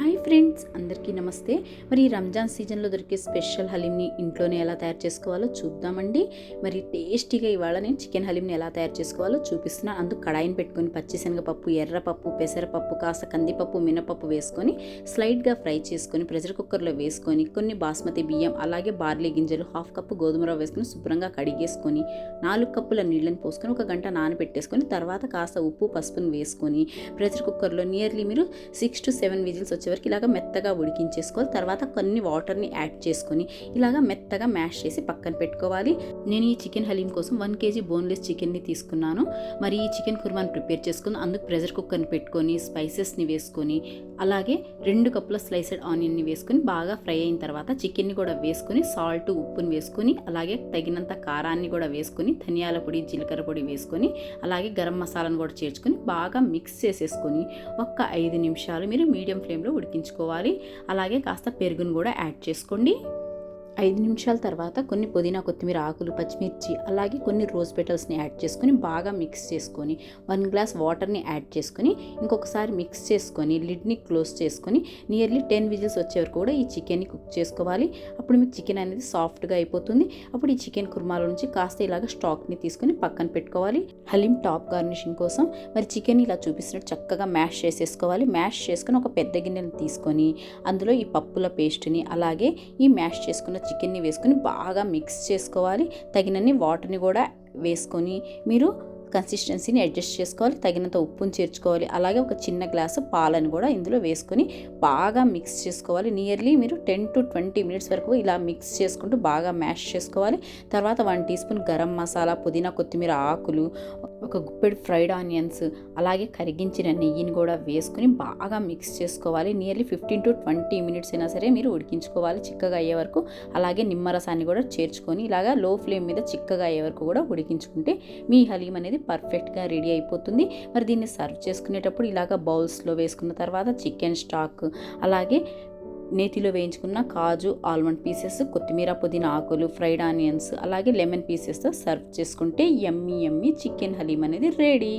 Hi friends అందరికీ నమస్తే. మరి రంజాన్ సీజన్లో దొరికే స్పెషల్ హలీంని ఇంట్లోనే ఎలా తయారు చేసుకోవాలో చూద్దామండి. మరి టేస్టీగా ఇవాళ నేను చికెన్ హలీంని ఎలా తయారు చేసుకోవాలో చూపిస్తున్నా. అందుకు కడాయిని పెట్టుకొని పచ్చిశనగపప్పు ఎర్రపప్పు పెసరపప్పు కాస్త కందిపప్పు మినపప్పు వేసుకొని స్లైడ్గా ఫ్రై చేసుకొని ప్రెషర్ కుక్కర్లో వేసుకొని కొన్ని బాస్మతి బియ్యం అలాగే బార్లీ గింజలు హాఫ్ కప్పు గోధుమ రవ్వ వేసుకొని శుభ్రంగా కడిగేసుకొని నాలుగు కప్పుల నీళ్ళని పోసుకొని ఒక గంట నానబెట్టేసుకొని తర్వాత కాస్త ఉప్పు పసుపును వేసుకొని ప్రెషర్ కుక్కర్లో నియర్లీ మీరు సిక్స్ టు సెవెన్ విజిల్స్ వచ్చే వరకు ఇలాగ మెత్తగా ఉడికించేసుకోవాలి. తర్వాత కొన్ని వాటర్ని యాడ్ చేసుకొని ఇలాగ మెత్తగా మ్యాష్ చేసి పక్కన పెట్టుకోవాలి. నేను ఈ చికెన్ హలీం కోసం వన్ కేజీ బోన్లెస్ చికెన్ని తీసుకున్నాను. మరి ఈ చికెన్ కుర్మాని ప్రిపేర్ చేసుకుని అందుకు ప్రెషర్ కుక్కర్ని పెట్టుకొని స్పైసెస్ని వేసుకొని అలాగే రెండు కప్పుల స్లైసెడ్ ఆనియన్ని వేసుకొని బాగా ఫ్రై అయిన తర్వాత చికెన్ని కూడా వేసుకొని సాల్ట్ ఉప్పుని వేసుకొని అలాగే తగినంత కారాన్ని కూడా వేసుకొని ధనియాల పొడి జీలకర్ర పొడి వేసుకొని అలాగే గరం మసాలాను కూడా చేర్చుకొని బాగా మిక్స్ చేసేసుకొని ఒక్క ఐదు నిమిషాలు మీరు మీడియం ఫ్లేమ్లో ఉడికించుకోవాలి. అలాగే కాస్త పెరుగును కూడా యాడ్ చేసుకోండి. ఐదు నిమిషాల తర్వాత కొన్ని పుదీనా కొత్తిమీర ఆకులు పచ్చిమిర్చి అలాగే కొన్ని రోజ్ పెటల్స్ని యాడ్ చేసుకొని బాగా మిక్స్ చేసుకొని వన్ గ్లాస్ వాటర్ని యాడ్ చేసుకొని ఇంకొకసారి మిక్స్ చేసుకొని లిడ్ని క్లోజ్ చేసుకొని నియర్లీ టెన్ విజిల్స్ వచ్చే వరకు కూడా ఈ చికెన్ని కుక్ చేసుకోవాలి. అప్పుడు మీకు చికెన్ అనేది సాఫ్ట్గా అయిపోతుంది. అప్పుడు ఈ చికెన్ కుర్మాల నుంచి కాస్త ఇలాగ స్టాక్ని తీసుకొని పక్కన పెట్టుకోవాలి. హలీం టాప్ గార్నిషింగ్ కోసం మరి చికెన్ ఇలా చూపిస్తున్నట్టు చక్కగా మ్యాష్ చేసేసుకోవాలి. మ్యాష్ చేసుకొని ఒక పెద్ద గిన్నెని తీసుకొని అందులో ఈ పప్పుల పేస్ట్ని అలాగే ఈ మ్యాష్ చేసుకున్న చికెన్ని వేసుకొని బాగా మిక్స్ చేసుకోవాలి. తగినన్ని వాటర్ని కూడా వేసుకొని మీరు కన్సిస్టెన్సీని అడ్జస్ట్ చేసుకోవాలి. తగినంత ఉప్పును చేర్చుకోవాలి. అలాగే ఒక చిన్న గ్లాసు పాలను కూడా ఇందులో వేసుకొని బాగా మిక్స్ చేసుకోవాలి. నియర్లీ మీరు టెన్ టు ట్వంటీ మినిట్స్ వరకు ఇలా మిక్స్ చేసుకుంటూ బాగా మ్యాష్ చేసుకోవాలి. తర్వాత one teaspoon garam masala పుదీనా కొత్తిమీర ఆకులు ఒక గుప్పెడు ఫ్రైడ్ ఆనియన్స్ అలాగే కరిగించిన నెయ్యిని కూడా వేసుకొని బాగా మిక్స్ చేసుకోవాలి. Nearly fifteen to twenty minutes అయినా సరే మీరు ఉడికించుకోవాలి చిక్కగా అయ్యే వరకు. అలాగే నిమ్మరసాన్ని కూడా చేర్చుకొని ఇలాగా లో ఫ్లేమ్ మీద చిక్కగా అయ్యే వరకు కూడా ఉడికించుకుంటే మీ హలీం అనేది పర్ఫెక్ట్గా రెడీ అయిపోతుంది. మరి దీన్ని సర్వ్ చేసుకునేటప్పుడు ఇలాగ బౌల్స్లో వేసుకున్న తర్వాత చికెన్ స్టాక్ అలాగే నేతిలో వేయించుకున్న కాజు ఆల్మండ్ పీసెస్ కొత్తిమీర పుదీనా ఆకులు ఫ్రైడ్ ఆనియన్స్ అలాగే లెమన్ పీసెస్తో సర్వ్ చేసుకుంటే ఎమ్మి ఎమ్మీ చికెన్ హలీం అనేది రెడీ.